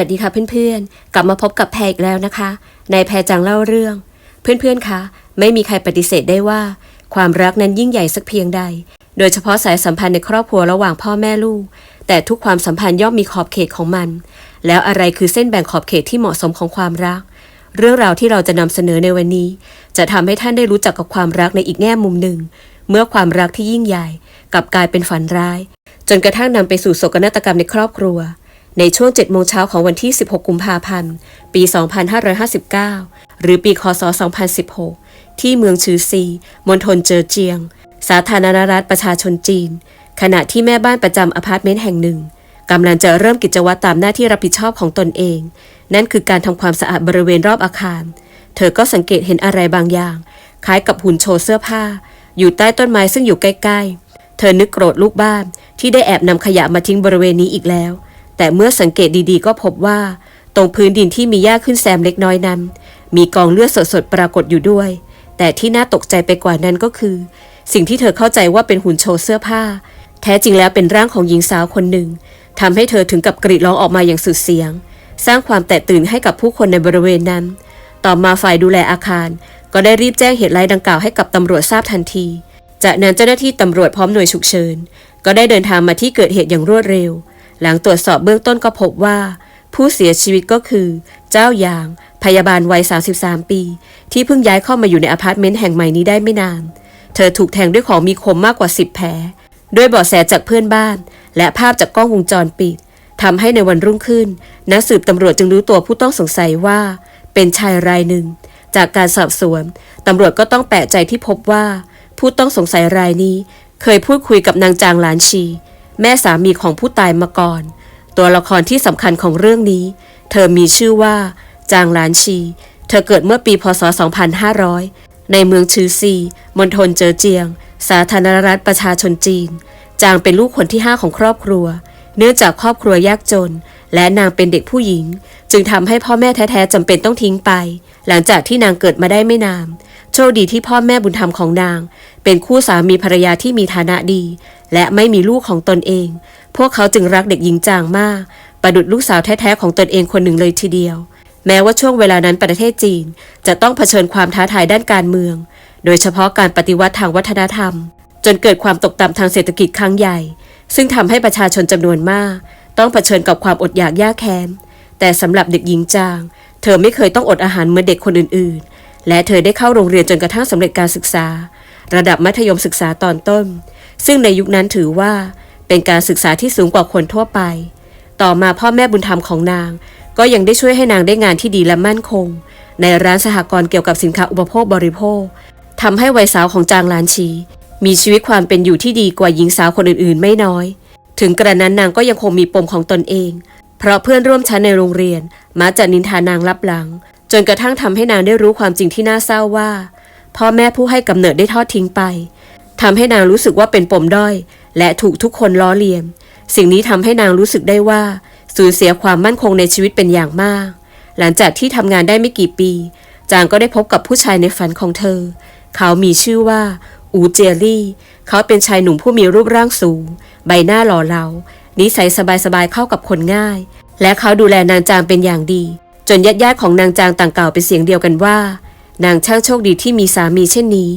สวัสดีค่ะเพื่อนๆ กลับมาพบกับแพรอีกแล้วนะคะ ในแพรจังเล่าเรื่อง เพื่อนๆคะไม่มีใครปฏิเสธได้ว่า ความรักนั้นยิ่งใหญ่สักเพียงใด โดยเฉพาะสายสัมพันธ์ในครอบครัวระหว่างพ่อแม่ลูก แต่ทุกความสัมพันธ์ย่อมมีขอบเขตของมัน แล้วอะไรคือเส้นแบ่งขอบเขตที่เหมาะสมของความรัก เรื่องราวที่เราจะนำเสนอในวันนี้ จะทำให้ท่านได้รู้จักกับความรักในอีกแง่มุมหนึ่ง เมื่อความรักที่ยิ่งใหญ่กลับกลายเป็นฝันร้าย จนกระทั่งนำไปสู่โศกนาฏกรรมในครอบครัว ในช่วง 7 โมงเช้าของวันที่ 16 กุมภาพันธ์ ปี 2559 หรือปีคศ 2016 ที่เมืองชือซี มณฑลเจอเจียง สาธารณรัฐประชาชนจีน ขณะที่แม่บ้านประจำอพาร์ตเมนต์แห่งหนึ่งกำลังจะเริ่มกิจวัตรตามหน้าที่รับผิดชอบของตนเอง นั่นคือการทำความสะอาดบริเวณรอบอาคาร เธอก็สังเกตเห็นอะไรบางอย่าง คล้ายกับหุ่นโชว์เสื้อผ้า อยู่ใต้ต้นไม้ซึ่งอยู่ใกล้ ๆ เธอนึกโกรธลูกบ้านที่ได้แอบนำขยะมาทิ้งบริเวณนี้อีกแล้ว แต่เมื่อสังเกตดีๆ ก็พบว่า ตรงพื้นดินที่มีหญ้าขึ้นแซมเล็กน้อยนั้น มีกองเลือดสดๆปรากฏอยู่ด้วย แต่ที่น่าตกใจไปกว่านั้นก็คือ สิ่งที่เธอเข้าใจว่าเป็นหุ่นโชว์เสื้อผ้า แท้จริงแล้วเป็นร่างของหญิงสาวคนหนึ่งทำให้เธอถึงกับกรีดร้องออกมาอย่างสุดเสียง สร้างความแตกตื่นให้กับผู้คนในบริเวณนั้น ต่อมาฝ่ายดูแลอาคาร ก็ได้รีบแจ้งเหตุร้ายดังกล่าวให้กับตำรวจทราบทันที จากนั้นเจ้าหน้าที่ตำรวจพร้อมหน่วยฉุกเฉินก็ได้เดินทางมาที่เกิดเหตุอย่างรวดเร็ว หลังตรวจสอบเบื้องต้นก็พบว่า ผู้เสียชีวิตก็คือ เจ้าหยาง พยาบาลวัย 33 ปี ที่เพิ่งย้ายเข้ามาอยู่ในอพาร์ตเมนต์แห่งใหม่นี้ได้ไม่นาน เธอถูกแทงด้วยของมีคมมากกว่า 10 แผลด้วยเบาะแสจากเพื่อนบ้าน และภาพจากกล้องวงจรปิดทำให้ในวันรุ่งขึ้น นักสืบตำรวจจึงรู้ตัวผู้ต้องสงสัยว่า เป็นชายรายหนึ่ง จากการสอบสวนตำรวจก็ต้องแปลกใจที่พบว่า ผู้ต้องสงสัยรายนี้ เคยพูดคุยกับนางจางหลานชี แม่สามีของผู้ตายมาก่อน ตัวละครที่สำคัญของเรื่องนี้ เธอมีชื่อว่า จางหลานชี เธอเกิดเมื่อปีพศ 2500 ในเมืองชือซีมณฑลเจอเจียง สาธารณรัฐประชาชนจีน จางเป็นลูกคนที่ 5 ของครอบครัว เนื่องจากครอบครัวยากจน และนางเป็นเด็กผู้หญิง จึงทำให้พ่อแม่แท้ๆจำเป็นต้องทิ้งไป หลังจากที่นางเกิดมาได้ไม่นาน ชคดีที่พ่อแม่บุญธรรมของนาง เป็นคู่สามีภรรยาที่มีฐานะดี และไม่มีลูกของตนเอง พวกเขาจึงรักเด็กหญิงจางมาก ประดุดลูกสาวแท้ๆของตนเองคนหนึ่งเลยทีเดียว แม้ว่าช่วงเวลานั้นประเทศจีน จะต้องเผชิญความท้าทายด้านการเมือง โดยเฉพาะการปฏิวัติทางวัฒนธรรม จนเกิดความตกต่ำทางเศรษฐกิจครั้งใหญ่ ซึ่งทำให้ประชาชนจำนวนมาก ต้องเผชิญกับความอดอยากยากแค้นแต่สำหรับเด็กหญิงจาง เธอไม่เคยต้องอดอาหารเหมือนเด็กคนอื่น และเธอได้เข้าโรงเรียนจนกระทั่งสำเร็จการศึกษา ระดับมัธยมศึกษาตอนต้น ซึ่งในยุคนั้นถือว่าเป็นการศึกษาที่สูงกว่าคนทั่วไป ต่อมาพ่อแม่บุญธรรมของนาง ก็ยังได้ช่วยให้นางได้งานที่ดีและมั่นคง ในร้านสหกรณ์เกี่ยวกับสินค้าอุปโภคบริโภคทำให้วัยสาวของจางหลานชี มีชีวิตความเป็นอยู่ที่ดีกว่าหญิงสาวคนอื่นๆ ไม่น้อย ถึงกระนั้นนางก็ยังคงมีปมของตนเอง เพราะเพื่อนร่วมชั้นในโรงเรียนมาจากนินทานางลับหลัง จนกระทั่งทำให้นางได้รู้ความจริงที่น่าเศร้าว่า พ่อแม่ผู้ให้กำเนิดได้ทอดทิ้งไปทำให้นางรู้สึกว่าเป็นปมด้อย และถูกทุกคนล้อเลียน สิ่งนี้ทำให้นางรู้สึกได้ว่า สูญเสียความมั่นคงในชีวิตเป็นอย่างมาก หลังจากที่ทำงานได้ไม่กี่ปี จางก็ได้พบกับผู้ชายในฝันของเธอ เขามีชื่อว่า อูเจยรี่ เขาเป็นชายหนุ่มผู้มีรูปร่างสูง ใบหน้าหล่อเหลานิสัยสบายๆเข้ากับคนง่าย และเขาดูแลนางจางเป็นอย่างดี จนญาติๆของนางจางต่างกล่าวเป็นเสียงเดียวกันว่า นางช่างโชคดีที่มีสามีเช่นนี้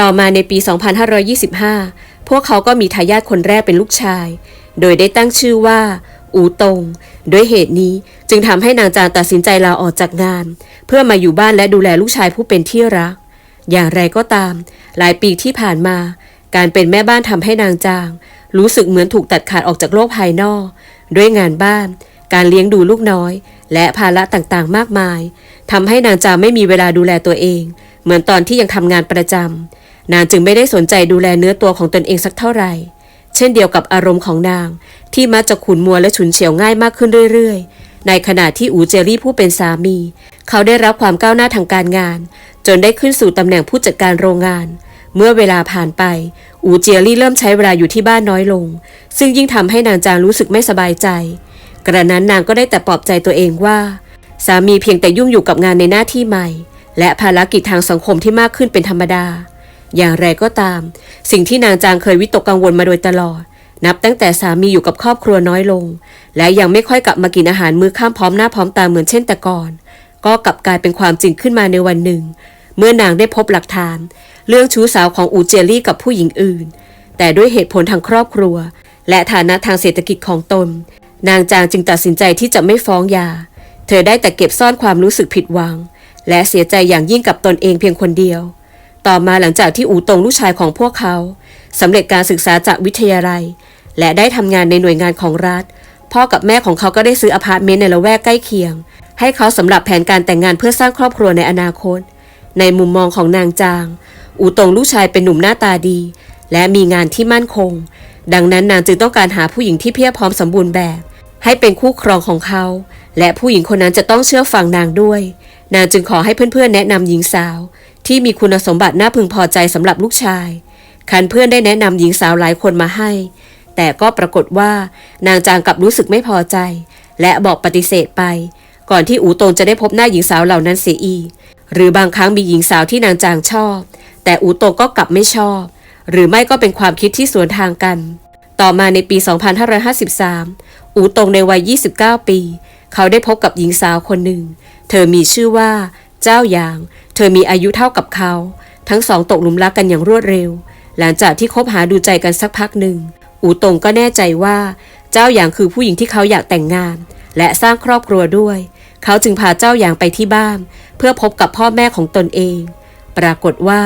ต่อมาในปี 2525 พวกเขาก็มีทายาทคนแรกเป็นลูกชาย โดยได้ตั้งชื่อว่า อูตง ด้วยเหตุนี้จึงทำให้นางจางตัดสินใจลาออกจากงาน เพื่อมาอยู่บ้านและดูแลลูกชายผู้เป็นที่รัก อย่างไรก็ตาม หลายปีที่ผ่านมา การเป็นแม่บ้านทำให้นางจาง รู้สึกเหมือนถูกตัดขาดออกจากโลกภายนอก ด้วยงานบ้าน การเลี้ยงดูลูกน้อย และภาระต่างๆ มากมายทำให้นางจางไม่มีเวลาดูแลตัวเอง เหมือนตอนที่ยังทำงานประจำนางจึงไม่ได้สนใจดูแลเนื้อตัวของตนเองสักเท่าไหร่ เช่นเดียวกับอารมณ์ของนาง ที่มักจะขุนมัวและฉุนเฉียวง่ายมากขึ้นเรื่อยๆ ในขณะที่อูเจรี่ผู้เป็นสามี เขาได้รับความก้าวหน้าทางการงาน จนได้ขึ้นสู่ตำแหน่งผู้จัดการโรงงานเมื่อเวลาผ่านไป อูเจียรี่เริ่มใช้เวลาอยู่ที่บ้านน้อยลง ซึ่งยิ่งทำให้นางจางรู้สึกไม่สบายใจ กระนั้นนางก็ได้แต่ปลอบใจตัวเองว่า สามีเพียงแต่ยุ่งอยู่กับงานในหน้าที่ใหม่ และภารกิจทางสังคมที่มากขึ้นเป็นธรรมดา อย่างไรก็ตาม สิ่งที่นางจางเคยวิตกกังวลมาโดยตลอด นับตั้งแต่สามีอยู่กับครอบครัวน้อยลง และยังไม่ค่อยกลับมากินอาหารมื้อข้ามพร้อมหน้าพร้อมตาเหมือนเช่นแต่ก่อน ก็กลับกลายเป็นความจริงขึ้นมาในวันหนึ่ง เมื่อนางได้พบหลักฐาน เรื่องชู้สาวของอูเจลี่กับผู้หญิงอื่น แต่ด้วยเหตุผลทางครอบครัว และฐานะทางเศรษฐกิจของตน นางจางจึงตัดสินใจที่จะไม่ฟ้องยา เธอได้แต่เก็บซ่อนความรู้สึกผิดหวัง และเสียใจอย่างยิ่งกับตนเองเพียงคนเดียว ต่อมาหลังจากที่อูตงลูกชายของพวกเขาสำเร็จการศึกษาจากวิทยาลัย และได้ทำงานในหน่วยงานของรัฐ พ่อกับแม่ของเขาก็ได้ซื้ออพาร์ตเมนต์ในละแวกใกล้เคียง ให้เขาสำหรับแผนการแต่งงานเพื่อสร้างครอบครัวในอนาคต ในมุมมองของนางจาง อูตงลูกชายเป็นหนุ่มหน้าตาดี และมีงานที่มั่นคง ดังนั้นนางจึงต้องการหาผู้หญิงที่เพียบพร้อมสมบูรณ์แบบ ให้เป็นคู่ครองของเขา และผู้หญิงคนนั้นจะต้องเชื่อฟังนางด้วย นางจึงขอให้เพื่อนๆแนะนำหญิงสาว ที่มีคุณสมบัติน่าพึงพอใจสำหรับลูกชายคันเพื่อนได้แนะนำหญิงสาวหลายคนมาให้ แต่ก็ปรากฏว่านางจางกลับรู้สึกไม่พอใจ และบอกปฏิเสธไป ก่อนที่อูตงจะได้พบหน้าหญิงสาวเหล่านั้นเสียอีกหรือบางครั้งมีหญิงสาวที่นางจางชอบ แต่อูตงก็กลับไม่ชอบ หรือไม่ก็เป็นความคิดที่สวนทางกัน ต่อมาในปี 2553 อูตงในวัย 29 ปี เขาได้พบกับหญิงสาวคนหนึ่ง เธอมีชื่อว่า เจ้าหยาง เธอมีอายุเท่ากับเขา ทั้งสองตกหลุมรักกันอย่างรวดเร็ว หลังจากที่คบหาดูใจกันสักพักหนึ่ง อูตงก็แน่ใจว่า เจ้าหยางคือผู้หญิงที่เขาอยากแต่งงาน และสร้างครอบครัวด้วย เขาจึงพาเจ้าหยางไปที่บ้าน เพื่อพบกับพ่อแม่ของตนเอง ปรากฏว่า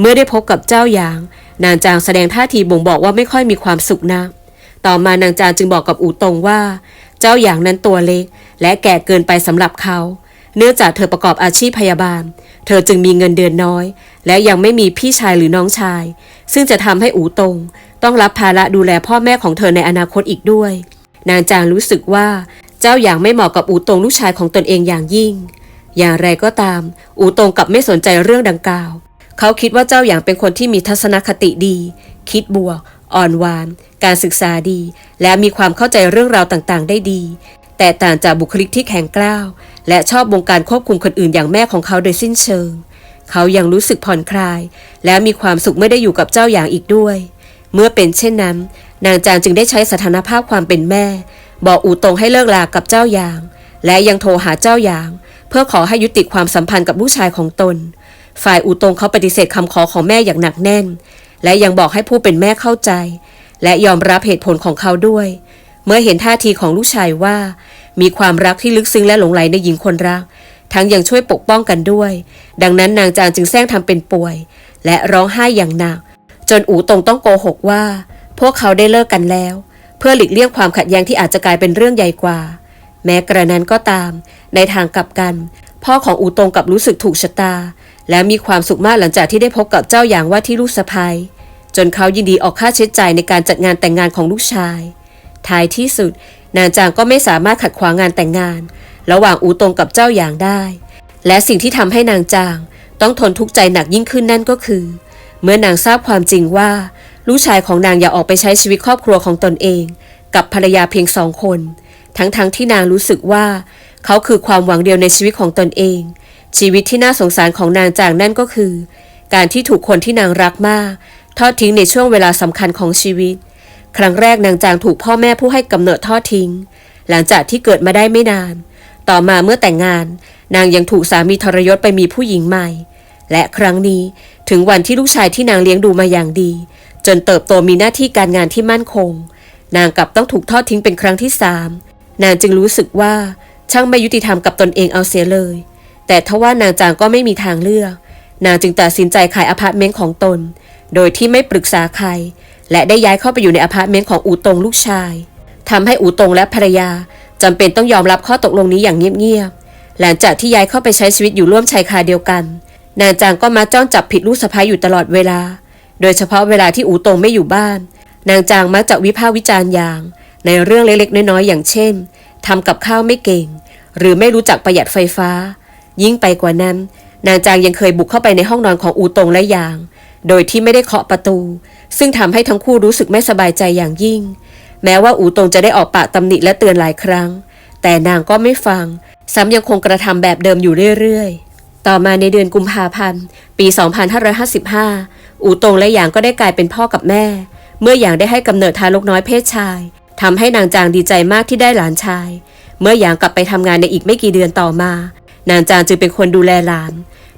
เมื่อได้พบกับเจ้าหยาง นางจางแสดงท่าทีบ่งบอกว่าไม่ค่อยมีความสุขนัก ต่อมานางจางจึงบอกกับอูตงว่า เจ้าหยางนั้นตัวเล็ก และแก่เกินไปสำหรับเขา เนื่องจากเธอประกอบอาชีพพยาบาล เธอจึงมีเงินเดือนน้อย และยังไม่มีพี่ชายหรือน้องชาย ซึ่งจะทำให้อูตง ต้องรับภาระดูแลพ่อแม่ของเธอในอนาคตอีกด้วย นางจางรู้สึกว่าเจ้าหยางไม่เหมาะกับอูตงลูกชายของตนเองอย่างยิ่ง อย่างไรก็ตาม อูตงกลับไม่สนใจเรื่องดังกล่าว เขาคิดว่าเจ้าหยางเป็นคนที่มีทัศนคติดี คิดบวก อ่อนหวาน การศึกษาดี และมีความเข้าใจเรื่องราวต่างๆ ได้ดี แต่ต่างจากบุคลิกที่แข็งกร้าว และชอบบงการควบคุมคนอื่นอย่างแม่ของเขาโดยสิ้นเชิง เขายังรู้สึกผ่อนคลาย และมีความสุขไม่ได้อยู่กับเจ้าหยางอีกด้วย เมื่อเป็นเช่นนั้น นางจางจึงได้ใช้สถานภาพความเป็นแม่ บอกอูตงให้เลิกลากับเจ้าหยาง และยังโทรหาเจ้าหยาง เพื่อขอให้ยุติความสัมพันธ์กับลูกชายของตนฝ่ายอูตงเขาปฏิเสธคำขอของแม่อย่างหนักแน่น และยังบอกให้ผู้เป็นแม่เข้าใจ และยอมรับเหตุผลของเขาด้วย เมื่อเห็นท่าทีของลูกชายว่า มีความรักที่ลึกซึ้งและหลงไหลในหญิงคนรัก ทั้งยังช่วยปกป้องกันด้วย ดังนั้นนางจางจึงแซงทำเป็นป่วย และร้องไห้อย่างหนัก จนอูตงต้องโกหกว่า พวกเขาได้เลิกกันแล้ว เพื่อหลีกเลี่ยงความขัดแย้งที่อาจจะกลายเป็นเรื่องใหญ่กว่า แม้กระนั้นก็ตาม ในทางกลับกัน พ่อของอูตงกับรู้สึกถูกชะตา และมีความสุขมากหลังจากที่ได้พบกับเจ้าอย่างว่าที่ลูกสะพ้ยจนเขายินดีออกค่าใช้จ่ายในการจัดงานแต่งงานของลูกชาย ท้ายที่สุด นางจางก็ไม่สามารถขัดขวางงานแต่งงาน ระหว่างอูตงกับเจ้าอย่างได้ และสิ่งที่ทำให้นางจาง ต้องทนทุกข์ใจหนักยิ่งขึ้นนั่นก็คือ เมื่อนางทราบความจริงว่า ลูกชายของนางอยากออกไปใช้ชีวิตครอบครัวของตนเอง กับภรรยาเพียงสองคน ทั้งๆทที่นางรู้สึกว่า เขาคือความหวังเดียวในชีวิตของตนเอง ชีวิตที่น่าสงสารของนางจางนั่นก็คือ การที่ถูกคนที่นางรักมาก ทอดทิ้งในช่วงเวลาสำคัญของชีวิต ครั้งแรกนางจางถูกพ่อแม่ผู้ให้กำเนิดทอดทิ้ง หลังจากที่เกิดมาได้ไม่นาน ต่อมาเมื่อแต่งงาน นางยังถูกสามีทรยศไปมีผู้หญิงใหม่ และครั้งนี้ถึงวันที่ลูกชายที่นางเลี้ยงดูมาอย่างดี จนเติบโตมีหน้าที่การงานที่มั่นคง นางกลับต้องถูกทอดทิ้งเป็นครั้งที่สามนางจึงรู้สึกว่าช่างไม่ยุติธรรมกับตนเองเอาเสียเลย แต่ทว่านางจางก็ไม่มีทางเลือก นางจึงตัดสินใจขายอพาร์ตเมนต์ของตน โดยที่ไม่ปรึกษาใคร และได้ย้ายเข้าไปอยู่ในอพาร์ตเมนต์ของอูตงลูกชายทำให้อูตงและภรรยาจำเป็นต้องยอมรับข้อตกลงนี้อย่างเงียบๆหลังจากที่ย้ายเข้าไปใช้ชีวิตอยู่ร่วมชายคาเดียวกัน นางจางก็มาจ้องจับผิดลูกสะพ้ายอยู่ตลอดเวลา โดยเฉพาะเวลาที่อูตงไม่อยู่บ้าน นางจางมักจะวิพากษ์วิจารณ์อย่าง ในเรื่องเล็กๆ น้อยๆอย่างเช่นทำกับข้าวไม่เก่ง หรือไม่รู้จักประหยัดไฟฟ้า ยิ่งไปกว่านั้น นางจางยังเคยบุกเข้าไปในห้องนอนของอูตงและยาง โดยที่ไม่ได้เคาะประตู ซึ่งทำให้ทั้งคู่รู้สึกไม่สบายใจอย่างยิ่ง แม้ว่าอูตงจะได้ออกปากตำหนิและเตือนหลายครั้ง แต่นางก็ไม่ฟัง ซ้ำยังคงกระทำแบบเดิมอยู่เรื่อยๆ ต่อมาในเดือนกุมภาพันธ์ ปี 2555 อูตงและหยางก็ได้กลายเป็นพ่อกับแม่ เมื่ออยางได้ให้กำเนิดทารกน้อยเพศชายทำให้นางจางดีใจมากที่ได้หลานชาย เมื่ออยางกลับไปทำงานในอีกไม่กี่เดือนต่อมา นางจางจึงเป็นคนดูแลหลาน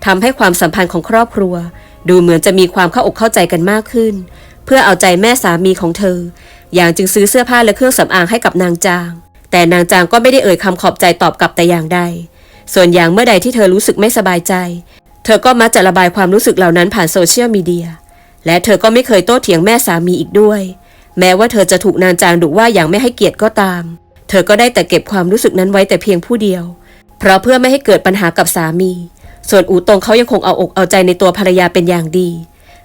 ทำให้ความสัมพันธ์ของครอบครัว ดูเหมือนจะมีความเข้าอกเข้าใจกันมากขึ้น เพื่อเอาใจแม่สามีของเธอ อย่างจึงซื้อเสื้อผ้าและเครื่องสำอางให้กับนางจาง แต่นางจางก็ไม่ได้เอ่ยคำขอบใจตอบกลับแต่อย่างใด ส่วนอย่างเมื่อใดที่เธอรู้สึกไม่สบายใจ เธอก็มักจะระบายความรู้สึกเหล่านั้นผ่านโซเชียลมีเดีย และเธอก็ไม่เคยโต้เถียงแม่สามีอีกด้วย แม้ว่าเธอจะถูกนางจางดุว่าอย่างไม่ให้เกียรติก็ตาม เธอก็ได้แต่เก็บความรู้สึกนั้นไว้แต่เพียงผู้เดียว เพราะเพื่อไม่ให้เกิดปัญหากับสามี ส่วนอูตงเขายังคงเอาอกเอาใจในตัวภรรยาเป็นอย่างดี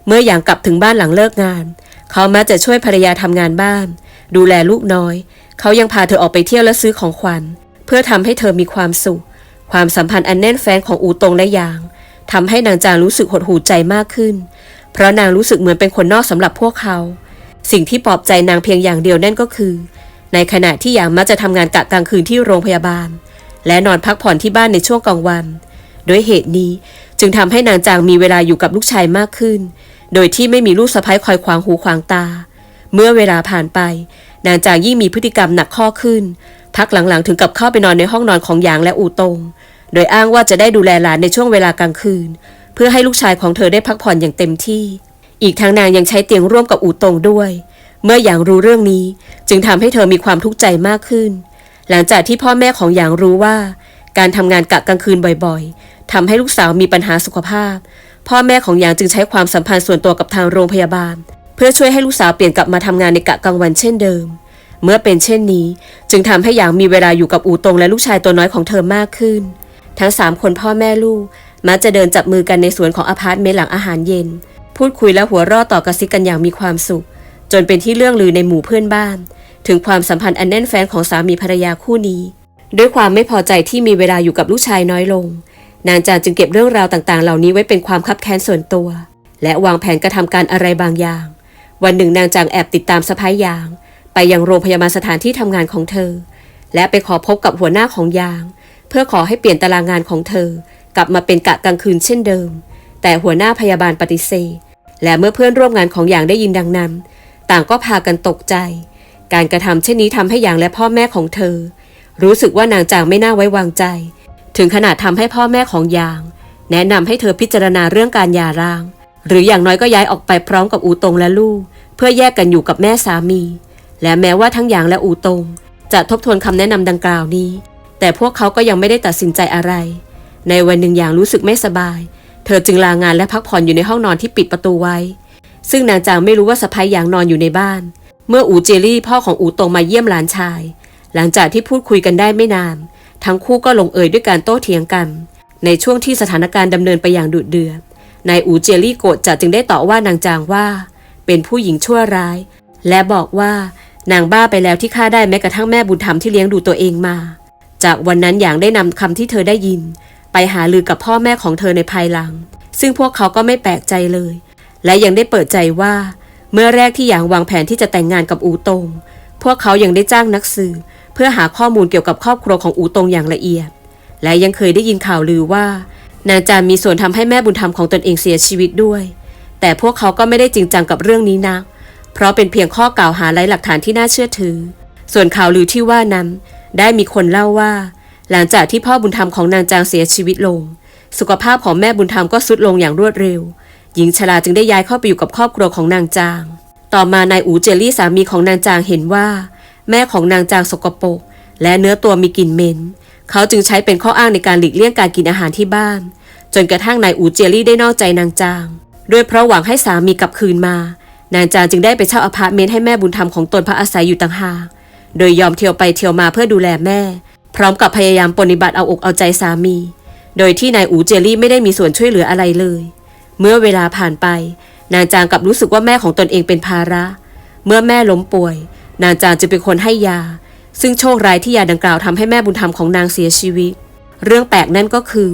เมื่ออย่างกลับถึงบ้านหลังเลิกงาน เขามักจะช่วยภรรยาทำงานบ้าน ดูแลลูกน้อย เขายังพาเธอออกไปเที่ยวและซื้อของขวัญ เพื่อทำให้เธอมีความสุข ความสัมพันธ์อันแน่นแฟ้นของอูตงและหยางทำให้นางจางรู้สึกหดหู่ใจมากขึ้น เพราะนางรู้สึกเหมือนเป็นคนนอกสำหรับพวกเขา สิ่งที่ปลอบใจนางเพียงอย่างเดียวนั่นก็คือ ในขณะที่หยางมักจะทำงานกะกลางคืนที่โรงพยาบาล และนอนพักผ่อนที่บ้านในช่วงกลางวันด้วยเหตุนี้จึงทำให้นางจางมีเวลาอยู่กับลูกชายมากขึ้น โดยที่ไม่มีลูกสะใภ้คอยขวางหูขวางตา เมื่อเวลาผ่านไป นางจางยิ่งมีพฤติกรรมหนักข้อขึ้น พักหลังๆถึงกับเข้าไปนอนในห้องนอนของหยางและอูตง โดยอ้างว่าจะได้ดูแลหลานในช่วงเวลากลางคืน เพื่อให้ลูกชายของเธอได้พักผ่อนอย่างเต็มที่ อีกทั้งนางยังใช้เตียงร่วมกับอูตงด้วย เมื่อหยางรู้เรื่องนี้ จึงทำให้เธอมีความทุกข์ใจมากขึ้น หลังจากที่พ่อแม่ของหยางรู้ว่า การทำงานกะกลางคืนบ่อยๆทำให้ลูกสาวมีปัญหาสุขภาพ พ่อแม่ของหยางจึงใช้ความสัมพันธ์ส่วนตัวกับทางโรงพยาบาล เพื่อช่วยให้ลูกสาวเปลี่ยนกลับมาทำงานในกะกลางวันเช่นเดิม เมื่อเป็นเช่นนี้ จึงทำให้หยางมีเวลาอยู่กับอูตงและลูกชายตัวน้อยของเธอมากขึ้น ทั้งสามคนพ่อแม่ลูกมักจะเดินจับมือกันในสวนของอพาร์ตเมนต์หลังอาหารเย็น พูดคุยและหัวเราะต่อกระซิบกันอย่างมีความสุข จนเป็นที่เรื่องลือในหมู่เพื่อนบ้าน ถึงความสัมพันธ์อันแน่นแฟ้นของสามีภรรยาคู่นี้ ด้วยความไม่พอใจที่มีเวลาอยู่กับลูกชายน้อยลง นางจางจึงเก็บเรื่องราวต่างๆ เหล่านี้ไว้เป็นความคับแค้นส่วนตัว และวางแผนกระทำการอะไรบางอย่าง วันหนึ่งนางจางแอบติดตามสะพ้ายยาง ไปยังโรงพยาบาลสถานที่ทำงานของเธอ และไปขอพบกับหัวหน้าของยาง เพื่อขอให้เปลี่ยนตารางงานของเธอ กลับมาเป็นกะกลางคืนเช่นเดิม แต่หัวหน้าพยาบาลปฏิเสธและเมื่อเพื่อนร่วมงานของหยางได้ยินดังนั้น ต่างก็พากันตกใจ การกระทำเช่นนี้ทำให้หยางและพ่อแม่ของเธอ รู้สึกว่านางจางไม่น่าไว้วางใจ ถึงขนาดทำให้พ่อแม่ของหยาง แนะนำให้เธอพิจารณาเรื่องการหย่าร้าง หรืออย่างน้อยก็ย้ายออกไปพร้อมกับอูตงและลูก เพื่อแยกกันอยู่กับแม่สามี และแม้ว่าทั้งหยางและอูตง จะทบทวนคำแนะนำดังกล่าวนี้ แต่พวกเขาก็ยังไม่ได้ตัดสินใจอะไร ในวันหนึ่งยางรู้สึกไม่สบาย เธอจึงลางานและพักผ่อนอยู่ในห้องนอนที่ปิดประตูไว้ ซึ่งนางจางไม่รู้ว่าสะพ้ายหยางนอนอยู่ในบ้าน เมื่ออูเจลี่พ่อของอูตงมาเยี่ยมหลานชาย หลังจากที่พูดคุยกันได้ไม่นาน ทั้งคู่ก็ลงเอยด้วยการโต้เถียงกัน ในช่วงที่สถานการณ์ดำเนินไปอย่างดุเดือดนายอูเจลี่โกรธจัดจึงได้ต่อว่านางจางว่า เป็นผู้หญิงชั่วร้าย และบอกว่านางบ้าไปแล้วที่ฆ่าได้แม้กระทั่งแม่บุญธรรมที่เลี้ยงดูตัวเองมา จากวันนั้นอย่างได้นำคำที่เธอได้ยิน ไปหาลือกับพ่อแม่ของเธอในภายหลัง ซึ่งพวกเขาก็ไม่แปลกใจเลย และยังได้เปิดใจว่า เมื่อแรกที่หยางวางแผนที่จะแต่งงานกับอูตง พวกเขายังได้จ้างนักสืบเพื่อหาข้อมูลเกี่ยวกับครอบครัวของอูตงอย่างละเอียด และยังเคยได้ยินข่าวลือว่า นางจามมีส่วนทำให้แม่บุญธรรมของตนเองเสียชีวิตด้วย แต่พวกเขาก็ไม่ได้จริงจังกับเรื่องนี้นัก เพราะเป็นเพียงข้อกล่าวหาไร้หลักฐานที่น่าเชื่อถือ ส่วนข่าวลือที่ว่านั้น ได้มีคนเล่าว่า หลังจากที่พ่อบุญธรรมของนางจางเสียชีวิตลง สุขภาพของแม่บุญธรรมก็ทรุดลงอย่างรวดเร็ว หญิงชราจึงได้ย้ายเข้าไปอยู่กับครอบครัวของนางจาง ต่อมานายอูเจลลี่สามีของนางจางเห็นว่า แม่ของนางจางสกปรกและเนื้อตัวมีกลิ่นเหม็น เขาจึงใช้เป็นข้ออ้างในการหลีกเลี่ยงการกินอาหารที่บ้าน จนกระทั่งนายอูเจลลี่ได้นอกใจนางจาง ด้วยเพราะหวังให้สามีกลับคืนมา นางจางจึงได้ไปเช่าอพาร์ตเมนต์ให้แม่บุญธรรมของตนพักอาศัยอยู่ต่างหาก โดยยอมเที่ยวไปเที่ยวมาเพื่อดูแลแม่ พร้อมกับพยายามปฏิบัติเอาอกเอาใจสามี โดยที่นายอูเจลลี่ไม่ได้มีส่วนช่วยเหลืออะไรเลย เมื่อเวลาผ่านไป นางจางกับรู้สึกว่าแม่ของตนเองเป็นภาระ เมื่อแม่ล้มป่วย นางจางจะเป็นคนให้ยา ซึ่งโชคร้ายที่ยาดังกล่าวทำให้แม่บุญธรรมของนางเสียชีวิต เรื่องแปลกนั่นก็คือ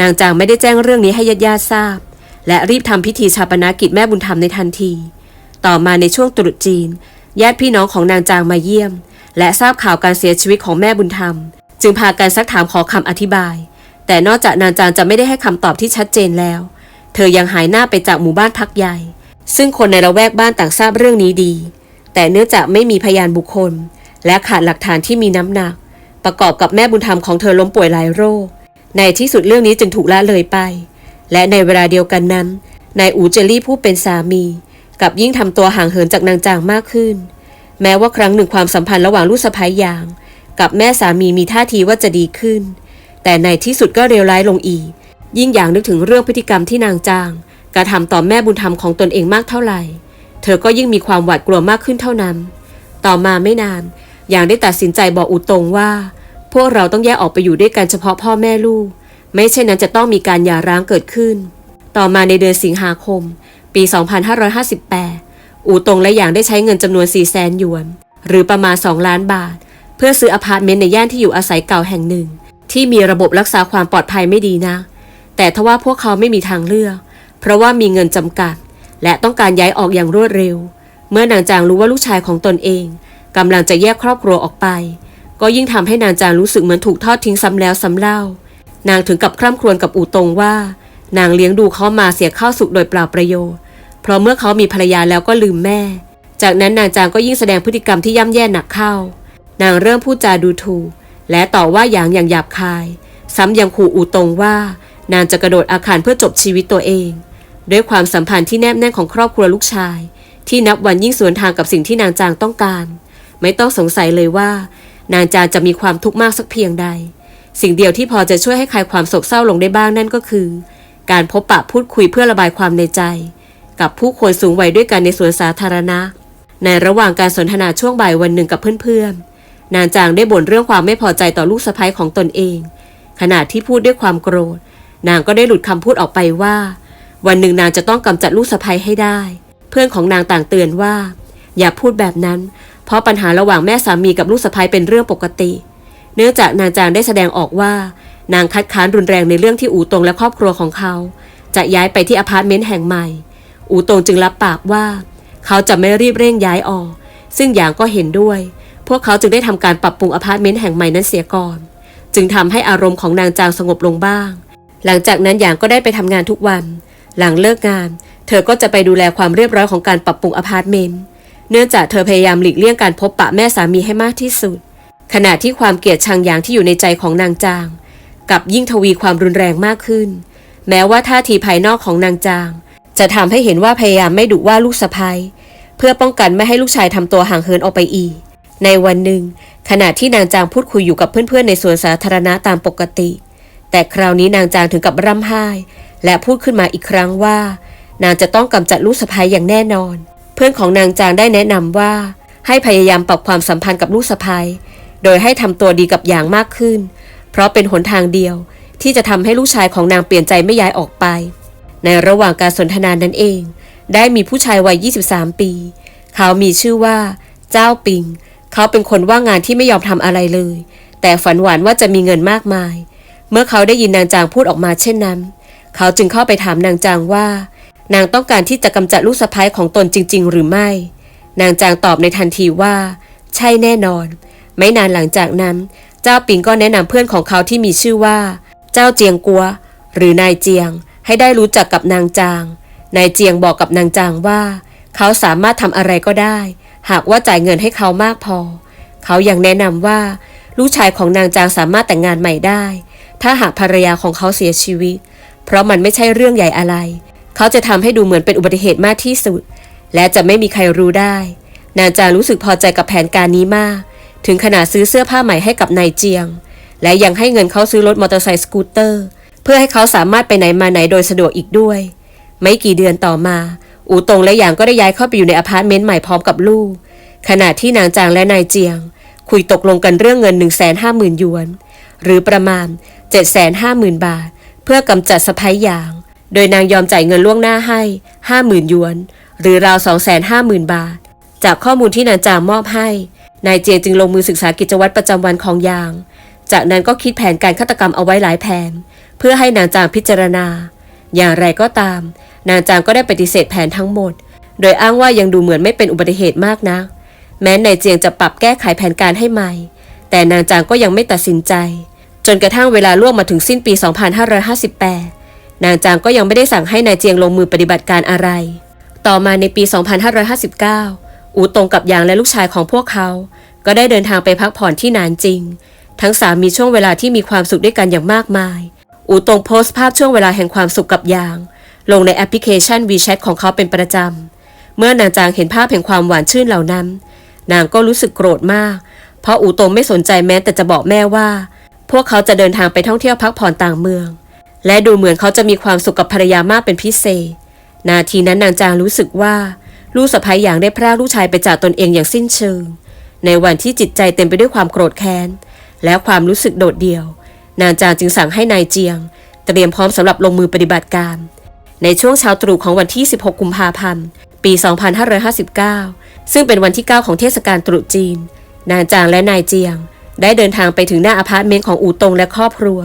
นางจางไม่ได้แจ้งเรื่องนี้ให้ญาติญาติทราบ และรีบทำพิธีชาปนกิจแม่บุญธรรมในทันที ต่อมาในช่วงตรุษจีน ญาติพี่น้องของนางจางมาเยี่ยม และทราบข่าวการเสียชีวิตของแม่บุญธรรม จึงพากันซักถามขอคำอธิบาย แต่นอกจากนางจางจะไม่ได้ให้คำตอบที่ชัดเจนแล้ว เธอยังหายหน้าไปจากหมู่บ้านพักใหญ่ ซึ่งคนในละแวกบ้านต่างทราบเรื่องนี้ดี แต่เนื่องจากไม่มีพยานบุคคล และขาดหลักฐานที่มีน้ำหนัก ประกอบกับแม่บุญธรรมของเธอล้มป่วยหลายโรค ในที่สุดเรื่องนี้จึงถูกละเลยไป และในเวลาเดียวกันนั้นนายอูเจลี่ผู้เป็นสามีกับยิ่งทำตัวห่างเหินจากนางจางมากขึ้น แม้ว่าครั้งหนึ่งความสัมพันธ์ระหว่างลูกสะใภ้หยาง กับแม่สามีมีท่าทีว่าจะดีขึ้น แต่ในที่สุดก็เลวร้ายลงอีก ยิ่งอย่างนึกถึงเรื่องพฤติกรรมที่นางจางกระทำต่อแม่บุญธรรมของตนเองมากเท่าไหร่ เธอก็ยิ่งมีความหวาดกลัวมากขึ้นเท่านั้น ต่อมาไม่นาน อย่างได้ตัดสินใจบอกอุตงว่า พวกเราต้องแยกออกไปอยู่ด้วยกันเฉพาะพ่อแม่ลูก ไม่เช่นนั้นจะต้องมีการหย่าร้างเกิดขึ้น ต่อมาในเดือนสิงหาคม ปี 2558 อูตงและหยางได้ใช้เงินจำนวน 4 0 0แสนหยวน หรือประมาณ 2 ล้านบาท เพื่อซื้ออพาร์ตเมนต์ในย่านที่อยู่อาศัยเก่าแห่งหนึ่ง ที่มีระบบรักษาความปลอดภัยไม่ดีนะ แต่ทว่าพวกเขาไม่มีทางเลือก เพราะว่ามีเงินจำกัด และต้องการย้ายออกอย่างรวดเร็ว เมื่อนางจางรู้ว่าลูกชายของตนเองกำลังจะแยกครอบครัวออกไป ก็ยิ่งทำให้นางจางรู้สึกเหมือนถูกทอดทิ้งซ้ำแล้วซ้ำเล่า นางถึงกับคร่ำครวญกับอูตงว่า นางเลี้ยงดูเขามาเสียข้าวสุกโดยเปล่าประโยชน์ เพราะเมื่อเขามีภรรยาแล้วก็ลืมแม่ จากนั้นนางจางก็ยิ่งแสดงพฤติกรรมที่ย่ำแย่หนักเข้า นางเริ่มพูดจาดูถูก และต่อว่าอย่างอย่างหยาบคาย ซ้ำยังขู่อูตงว่า นางจะกระโดดอาคารเพื่อจบชีวิตตัวเอง ด้วยความสัมพันธ์ที่แนบแน่นของครอบครัวลูกชาย ที่นับวันยิ่งสวนทางกับสิ่งที่นางจางต้องการ ไม่ต้องสงสัยเลยว่า นางจางจะมีความทุกข์มากสักเพียงใด สิ่งเดียวที่พอจะช่วยให้คลายความโศกเศร้าลงได้บ้างนั่นก็คือ การพบปะพูดคุยเพื่อระบายความในใจ กับผู้คนสูงวัยด้วยกันในสวนสาธารณะ ในระหว่างการสนทนาช่วงบ่ายวันหนึ่งกับเพื่อนๆนางจางได้บ่นเรื่องความไม่พอใจต่อลูกสะใภ้ของตนเอง ขณะที่พูดด้วยความโกรธ นางก็ได้หลุดคำพูดออกไปว่า วันหนึ่งนางจะต้องกำจัดลูกสะใภ้ให้ได้ เพื่อนของนางต่างเตือนว่า อย่าพูดแบบนั้น เพราะปัญหาระหว่างแม่สามีกับลูกสะใภ้เป็นเรื่องปกติ เนื่องจากนางจางได้แสดงออกว่า นางคัดค้านรุนแรงในเรื่องที่อูตงและครอบครัวของเขา จะย้ายไปที่อพาร์ตเมนต์แห่งใหม่ อูตงจึงรับปากว่า เขาจะไม่รีบเร่งย้ายออก ซึ่งหยางก็เห็นด้วย พวกเขาจึงได้ทำการปรับปรุงอพาร์ตเมนต์แห่งใหม่นั้นเสียก่อน จึงทำให้อารมณ์ของนางจางสงบลงบ้าง หลังจากนั้นหยางก็ได้ไปทำงานทุกวัน หลังเลิกงาน เธอก็จะไปดูแลความเรียบร้อยของการปรับปรุงอพาร์ตเมนต์ เนื่องจากเธอพยายามหลีกเลี่ยงการพบปะแม่สามีให้มากที่สุด ขณะที่ความเกลียดชังหยางที่อยู่ในใจของนางจาง กับยิ่งทวีความรุนแรงมากขึ้น แม้ว่าท่าทีภายนอกของนางจาง จะทำให้เห็นว่าพยายามไม่ดุว่าลูกสะพ้ยเพื่อป้องกันไม่ให้ลูกชายทำตัวห่างเหินออกไปอีก ในวันหนึ่ง ขณะที่นางจางพูดคุยอยู่กับเพื่อนๆในสวนสาธารณะตามปกติ แต่คราวนี้นางจางถึงกับร่ำไห้ และพูดขึ้นมาอีกครั้งว่า นางจะต้องกำจัดลูกสะพ้ยอย่างแน่นอน เพื่อนของนางจางได้แนะนำว่า ให้พยายามปรับความสัมพันธ์กับลูกสะพ้ยโดยให้ทำตัวดีกับหยางมากขึ้น เพราะเป็นหนทางเดียวที่จะทำให้ลูกชายของนางเปลี่ยนใจไม่ย้ายออกไป ในระหว่างการสนทนานั้นเอง ได้มีผู้ชายวัย 23 ปี เขามีชื่อว่า เจ้าปิง เขาเป็นคนว่างงานที่ไม่ยอมทำอะไรเลย แต่ฝันหวานว่าจะมีเงินมากมาย เมื่อเขาได้ยินนางจางพูดออกมาเช่นนั้น เขาจึงเข้าไปถามนางจางว่า นางต้องการที่จะกำจัดลูกสะใภ้ของตนจริง ๆ หรือไม่ นางจางตอบในทันทีว่า ใช่แน่นอน ไม่นานหลังจากนั้น เจ้าปิงก็แนะนำเพื่อนของเขาที่มีชื่อว่า เจ้าเจียงกัว หรือนายเจียง ให้ได้รู้จักกับนางจาง นายเจียงบอกกับนางจางว่า เขาสามารถทำอะไรก็ได้ หากว่าจ่ายเงินให้เขามากพอ เขายังแนะนำว่าลูกชายของนางจางสามารถแต่งงานใหม่ได้ ถ้าหากภรรยาของเขาเสียชีวิต เพราะมันไม่ใช่เรื่องใหญ่อะไร เขาจะทำให้ดูเหมือนเป็นอุบัติเหตุมากที่สุด และจะไม่มีใครรู้ได้ นางจางรู้สึกพอใจกับแผนการนี้มาก ถึงขนาดซื้อเสื้อผ้าใหม่ให้กับนายเจียง และยังให้เงินเขาซื้อรถมอเตอร์ไซค์สกูตเตอร์ เพื่อให้เขาสามารถไปไหนมาไหนโดยสะดวกอีกด้วย ไม่กี่เดือนต่อมา อูตงและหยางก็ได้ย้ายเข้าไปอยู่ในอพาร์ตเมนต์ใหม่พร้อมกับลูก ขณะที่นางจางและนายเจียง คุยตกลงกันเรื่องเงิน 1 5 0 0 0 0หยวนหรือประมาณ 750,000 บาท เพื่อกำจัดสะพ้ายยาง โดยนางยอมจ่ายเงินล่วงหน้าให้ 50,000หยวน หรือราว 250,000 บาท จากข้อมูลที่นางจางมอบให้ นายเจียงจึงลงมือศึกษากิจวัตรประจำวันของยาง จากนั้นก็คิดแผนการฆาตกรรมเอาไว้หลายแผน เพื่อให้นางจางพิจารณา อย่างไรก็ตาม นางจางก็ได้ปฏิเสธแผนทั้งหมด โดยอ้างว่ายังดูเหมือนไม่เป็นอุบัติเหตุมากนักแม้นายเจียงจะปรับแก้ไขแผนการให้ใหม่ แต่นางจางก็ยังไม่ตัดสินใจ จนกระทั่งเวลาล่วงมาถึงสิ้นปี 2558 นางจางก็ยังไม่ได้สั่งให้นายเจียงลงมือปฏิบัติการอะไร ต่อมาในปี 2559 อูตงกับหยางและลูกชายของพวกเขา ก็ได้เดินทางไปพักผ่อนที่นานจริง ทั้งสามมีช่วงเวลาที่มีความสุขด้วยกันอย่างมากมาย อูตงโพสต์ภาพช่วงเวลาแห่งความสุขกับหยาง ลงในแอปพลิเคชัน WeChat ของเขาเป็นประจำ เมื่อนางจางเห็นภาพแห่งความหวานชื่นเหล่านั้น นางก็รู้สึกโกรธมาก เพราะอูตงไม่สนใจแม้แต่จะบอกแม่ว่า วกเขาจะเดินทางไปท่องเที่ยวพักผ่อนต่างเมือง และดูเหมือนเขาจะมีความสุขกับภรรยามากเป็นพิเศษ นาทีนั้นนางจางรู้สึกว่าลูกสะใภ้อย่างได้พรากลูกชายไปจากตนเองอย่างสิ้นเชิง ในวันที่จิตใจเต็มไปด้วยความโกรธแค้น และความรู้สึกโดดเดี่ยว นางจางจึงสั่งให้นายเจียง เตรียมพร้อมสำหรับลงมือปฏิบัติการ ในช่วงเช้าตรู่ของวันที่ 16 กุมภาพันธ์ปี 2559 ซึ่งเป็นวันที่ 9 ของเทศกาลตรุษจีน นางจางและนายเจียง ได้เดินทางไปถึงหน้าอพาร์ตเมนต์ของอูตงและครอบครัว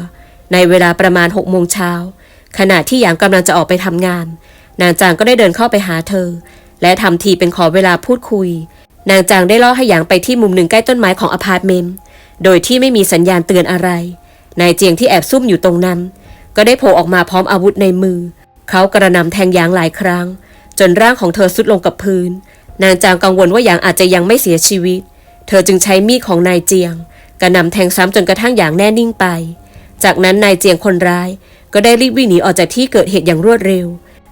ในเวลาประมาณ6โมงเช้าขณะที่หยางกำลังจะออกไปทำงาน นางจางก็ได้เดินเข้าไปหาเธอ และทำทีเป็นขอเวลาพูดคุย นางจางได้ล่อให้หยางไปที่มุมหนึ่งใกล้ต้นไม้ของอพาร์ตเมนต์โดยที่ไม่มีสัญญาณเตือนอะไร นายเจียงที่แอบซุ่มอยู่ตรงนั้น ก็ได้โผล่ออกมาพร้อมอาวุธในมือ เขากระหนำแทงหยางหลายครั้ง จนร่างของเธอสุดลงกับพื้น นางจางกังวลว่าหยางอาจจะยังไม่เสียชีวิต เธอจึงใช้มีดของนายเจียง กระนำแทงซ้ำจนกระทั่งหยางแน่นิ่งไป จากนั้นนายเจียงคนร้าย ก็ได้รีบวิ่งหนีออกจากที่เกิดเหตุอย่างรวดเร็ว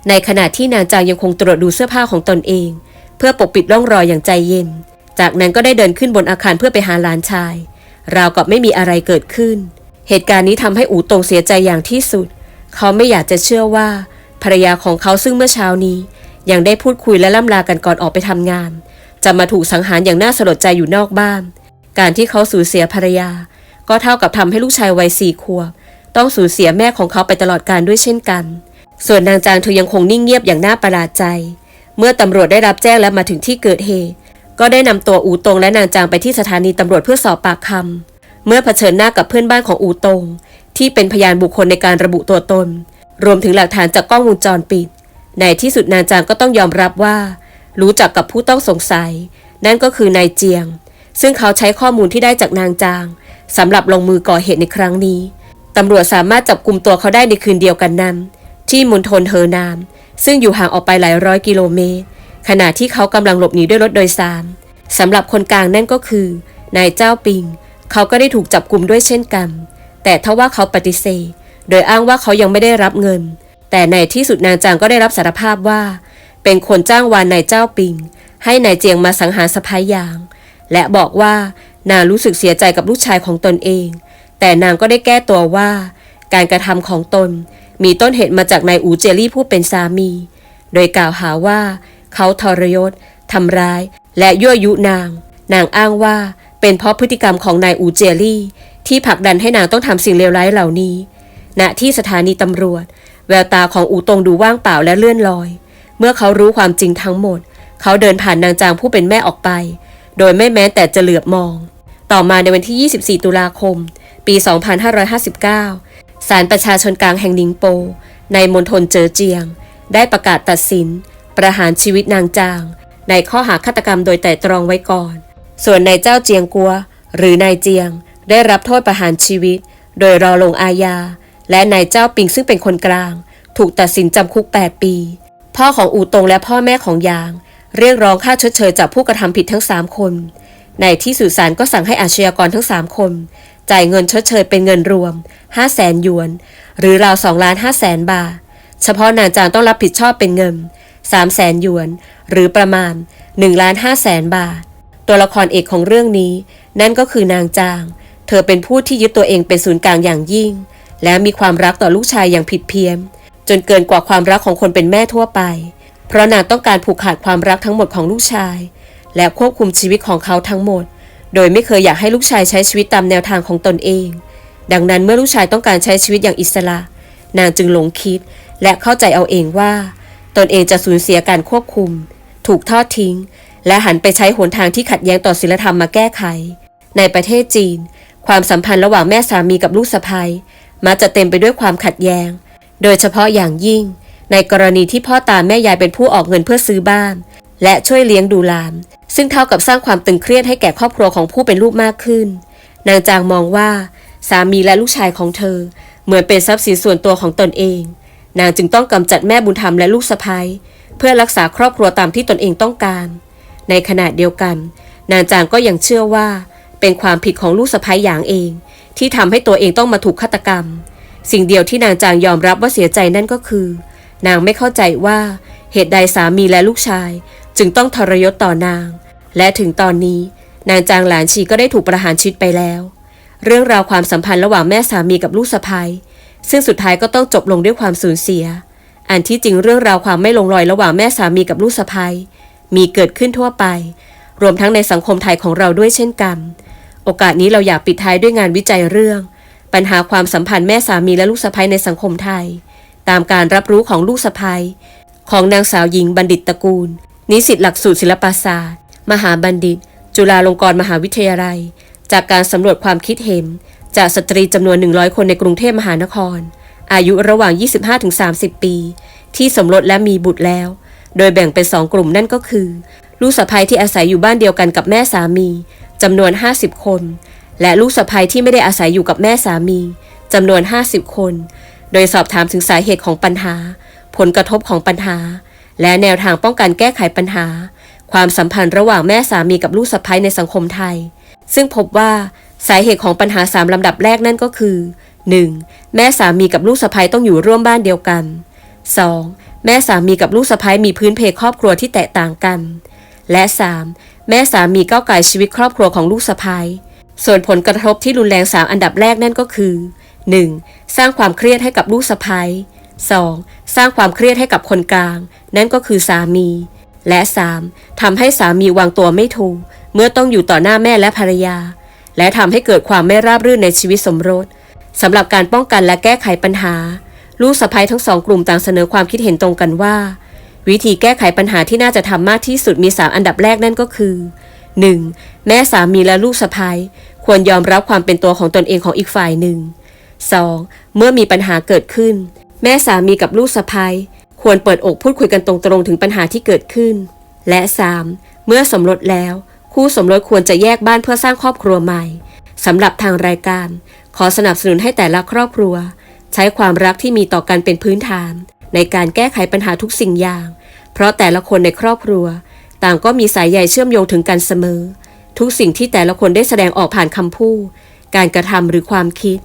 ในขณะที่นางจางยังคงตรวจดูเสื้อผ้าของตนเอง เพื่อปกปิดร่องรอยอย่างใจเย็น จากนั้นก็ได้เดินขึ้นบนอาคารเพื่อไปหาหลานชาย ราวกับไม่มีอะไรเกิดขึ้น เหตุการณ์นี้ทำให้อูตงเสียใจอย่างที่สุด เขาไม่อยากจะเชื่อว่า ภรรยาของเขาซึ่งเมื่อเช้านี้ ยังได้พูดคุยและล่ำลากันก่อนออกไปทำงาน จะมาถูกสังหารอย่างน่าสลดใจอยู่นอกบ้าน การที่เขาสูญเสียภรรยา ก็เท่ากับทำให้ลูกชายวัยสี่ขวบต้องสูญเสียแม่ของเขาไปตลอดการด้วยเช่นกัน ส่วนนางจางเธอยังคงนิ่งเงียบอย่างน่าประหลาดใจ เมื่อตำรวจได้รับแจ้งและมาถึงที่เกิดเหตุ ก็ได้นำตัวอูตงและนางจางไปที่สถานีตำรวจเพื่อสอบปากคำเมื่อเผชิญหน้ากับเพื่อนบ้านของอูตง ที่เป็นพยานบุคคลในการระบุตัวตน รวมถึงหลักฐานจากกล้องวงจรปิด ในที่สุดนางจางก็ต้องยอมรับว่า รู้จักกับผู้ต้องสงสัย นั่นก็คือนายเจียง ซึ่งเขาใช้ข้อมูลที่ได้จากนางจางสำหรับลงมือก่อเหตุในครั้งนี้ตำรวจสามารถจับกลุ่มตัวเขาได้ในคืนเดียวกันนั้น ที่มณฑลเฮอนาม ซึ่งอยู่ห่างออกไปหลายร้อยกิโลเมตร ขณะที่เขากำลังหลบหนีด้วยรถโดยสารสำหรับคนกลางนั่นก็คือนายเจ้าปิง เขาก็ได้ถูกจับกลุ่มด้วยเช่นกัน แต่ทว่าเขาปฏิเสธ โดยอ้างว่าเขายังไม่ได้รับเงิน แต่ในที่สุดนางจางก็ได้รับสารภาพว่า เป็นคนจ้างวานนายเจ้าปิง ให้นายเจียงมาสังหารสะพ้ายยาง และบอกว่านางรู้สึกเสียใจกับลูกชายของตนเอง แต่นางก็ได้แก้ตัวว่า การกระทำของตนมีต้นเหตุมาจากนายอูเจลี่ผู้เป็นสามี โดยกล่าวหาว่าเขาทรยศทำร้าย และยั่วยุนาง นางอ้างว่าเป็นเพราะพฤติกรรมของนายอูเจลี่ ที่ผลักดันให้นางต้องทำสิ่งเลวร้ายเหล่านี้ ณ ที่สถานีตำรวจ แววตาของอูตงดูว่างเปล่าและเลื่อนลอย เมื่อเขารู้ความจริงทั้งหมด เขาเดินผ่านนางจางผู้เป็นแม่ออกไป โดยไม่แม้แต่จะเหลือบมอง ต่อมาในวันที่ 24 ตุลาคม ปี 2559 ศาลประชาชนกลางแห่งนิงโป ในมณฑลเจอเจียง ได้ประกาศตัดสิน ประหารชีวิตนางจาง ในข้อหาฆาตกรรมโดยแต่ตรองไว้ก่อน ส่วนนายเจ้าเจียงกัว หรือนายเจียง ได้รับโทษประหารชีวิต โดยรอลงอาญา และนายเจ้าปิงซึ่งเป็นคนกลาง ถูกตัดสินจำคุก 8 ปี พ่อของอูตงและพ่อแม่ของยาง เรียกร้องค่าชดเชยจากผู้กระทำผิดทั้ง 3 คน ในที่สุดศาลก็สั่งให้อาชญากรทั้ง 3 คน จ่ายเงินชดเชยเป็นเงินรวม 5 0 0แสนหยวน หรือราว2ล้าน5แสนบาท เฉพาะนางจางต้องรับผิดชอบเป็นเงิน 3 0 0แสนหยวน หรือประมาณ1ล้าน5แสนบาท ตัวละครเอกของเรื่องนี้ นั่นก็คือนางจาง เธอเป็นผู้ที่ยึดตัวเองเป็นศูนย์กลางอย่างยิ่ง และมีความรักต่อลูกชายอย่างผิดเพี้ยนจนเกินกว่าความรักของคนเป็นแม่ทั่วไป เพราะนางต้องการผูกขาดความรักทั้งหมดของลูกชาย และควบคุมชีวิตของเขาทั้งหมด โดยไม่เคยอยากให้ลูกชายใช้ชีวิตตามแนวทางของตนเอง ดังนั้นเมื่อลูกชายต้องการใช้ชีวิตอย่างอิสระ นางจึงหลงคิด และเข้าใจเอาเองว่า ตนเองจะสูญเสียการควบคุม ถูกทอดทิ้ง และหันไปใช้หนทางที่ขัดแย้งต่อศีลธรรมมาแก้ไข ในประเทศจีน ความสัมพันธ์ระหว่างแม่สามีกับลูกสะใภ้มักจะเต็มไปด้วยความขัดแย้ง โดยเฉพาะอย่างยิ่ง ในกรณีที่พ่อตาแม่ยายเป็นผู้ออกเงินเพื่อซื้อบ้าน และช่วยเลี้ยงดูหลาน ซึ่งเท่ากับสร้างความตึงเครียดให้แก่ครอบครัวของผู้เป็นลูกมากขึ้น นางจางมองว่า สามีและลูกชายของเธอ เหมือนเป็นทรัพย์สินส่วนตัวของตนเอง นางจึงต้องกำจัดแม่บุญธรรมและลูกสะใภ้เพื่อรักษาครอบครัวตามที่ตนเองต้องการ ในขณะเดียวกัน นางจางก็ยังเชื่อว่า เป็นความผิดของลูกสะพ้ยหยางเอง ที่ทำให้ตัวเองต้องมาถูกฆาตกรรม สิ่งเดียวที่นางจางยอมรับว่าเสียใจนั่นก็คือ นางไม่เข้าใจว่าเหตุใดสามีและลูกชาย จึงต้องทรยศต่อนาง และถึงตอนนี้ นางจางหลานชีก็ได้ถูกประหารชีวิตไปแล้ว เรื่องราวความสัมพันธ์ระหว่างแม่สามีกับลูกสะพ้ยซึ่งสุดท้ายก็ต้องจบลงด้วยความสูญเสีย อันที่จริงเรื่องราวความไม่ลงรอยระหว่างแม่สามีกับลูกสะพ้ยมีเกิดขึ้นทั่วไป รวมทั้งในสังคมไทยของเราด้วยเช่นกัน โอกาสนี้เราอยากปิดท้ายด้วยงานวิจัยเรื่อง ปัญหาความสัมพันธ์แม่สามีและลูกสะพ้ยในสังคมไทย ตามการรับรู้ของลูกสะพ้ยของนางสาวหญิงบัณฑิตตระกูล นิสิตหลักสูตรศิลปศาสตร์ มหาบัณฑิต จุฬาลงกรณ์มหาวิทยาลัย จากการสำรวจความคิดเห็น จากสตรีจำนวน 100 คนในกรุงเทพมหานคร อายุระหว่าง 25-30 ปี ที่สมรสและมีบุตรแล้ว โดยแบ่งเป็นสองกลุ่มนั่นก็คือ ลูกสะใภ้ที่อาศัยอยู่บ้านเดียวกันกับแม่สามีจำนวน 50 คน และลูกสะใภ้ที่ไม่ได้อาศัยอยู่กับแม่สามีจำนวน 50 คน โดยสอบถามถึงสาเหตุของปัญหา ผลกระทบของปัญหา และแนวทางป้องกันแก้ไขปัญหา ความสัมพันธ์ระหว่างแม่สามีกับลูกสะใภ้ในสังคมไทย ซึ่งพบว่าสาเหตุของปัญหาสามลำดับแรกนั่นก็คือ 1. แม่สามีกับลูกสะใภ้ต้องอยู่ร่วมบ้านเดียวกัน 2. แม่สามีกับลูกสะใภ้มีพื้นเพครอบครัวที่แตกต่างกัน และ 3. แม่สามีก้าวไก่ชีวิตครอบครัวของลูกสะใภ้ส่วนผลกระทบที่รุนแรงสามอันดับแรกนั่นก็คือ 1. สร้างความเครียดให้กับลูกสะใภ้ 2. สร้างความเครียดให้กับคนกลาง นั่นก็คือสามี และ 3. ทำให้สามีวางตัวไม่ถูก เมื่อต้องอยู่ต่อหน้าแม่และภรรยา และทำให้เกิดความไม่ราบรื่นในชีวิตสมรสสำหรับการป้องกันและแก้ไขปัญหา ลูกสะใภ้ทั้งสองกลุ่มต่างเสนอความคิดเห็นตรงกันว่า วิธีแก้ไขปัญหาที่น่าจะทำมากที่สุดมีสามอันดับแรกนั่นก็คือ 1. แม่สามีและลูกสะใภ้ควรยอมรับความเป็นตัวของตนเองของอีกฝ่ายหนึ่ง 2. เมื่อมีปัญหาเกิดขึ้น แม่สามีกับลูกสะใภ้ควรเปิดอกพูดคุยกันตรงๆ ถึงปัญหาที่เกิดขึ้น และ 3. เมื่อสมรสแล้ว คู่สมรสควรจะแยกบ้านเพื่อสร้างครอบครัวใหม่สำหรับทางรายการ ขอสนับสนุนให้แต่ละครอบครัว ใช้ความรักที่มีต่อกันเป็นพื้นฐาน ในการแก้ไขปัญหาทุกสิ่งอย่าง เพราะแต่ละคนในครอบครัว ต่างก็มีสายใยเชื่อมโยงถึงกันเสมอ ทุกสิ่งที่แต่ละคนได้แสดงออกผ่านคำพูดการกระทำหรือความคิด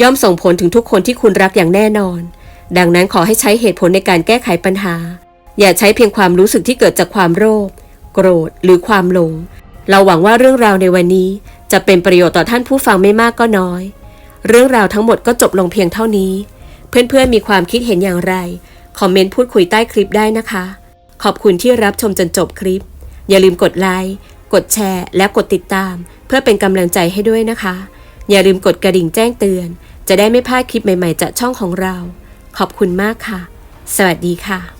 ย่อมส่งผลถึงทุกคนที่คุณรักอย่างแน่นอน ดังนั้นขอให้ใช้เหตุผลในการแก้ไขปัญหา อย่าใช้เพียงความรู้สึกที่เกิดจากความโลภโกรธหรือความหลง เราหวังว่าเรื่องราวในวันนี้จะเป็นประโยชน์ต่อท่านผู้ฟังไม่มากก็น้อย เรื่องราวทั้งหมดก็จบลงเพียงเท่านี้ เพื่อนๆมีความคิดเห็นอย่างไร คอมเมนต์พูดคุยใต้คลิปได้นะคะ ขอบคุณที่รับชมจนจบคลิป อย่าลืมกดไลค์ กดแชร์ และกดติดตาม เพื่อเป็นกำลังใจให้ด้วยนะคะ อย่าลืมกดกระดิ่งแจ้งเตือน จะได้ไม่พลาดคลิปใหม่ๆจากช่องของเรา ขอบคุณมากค่ะ สวัสดีค่ะ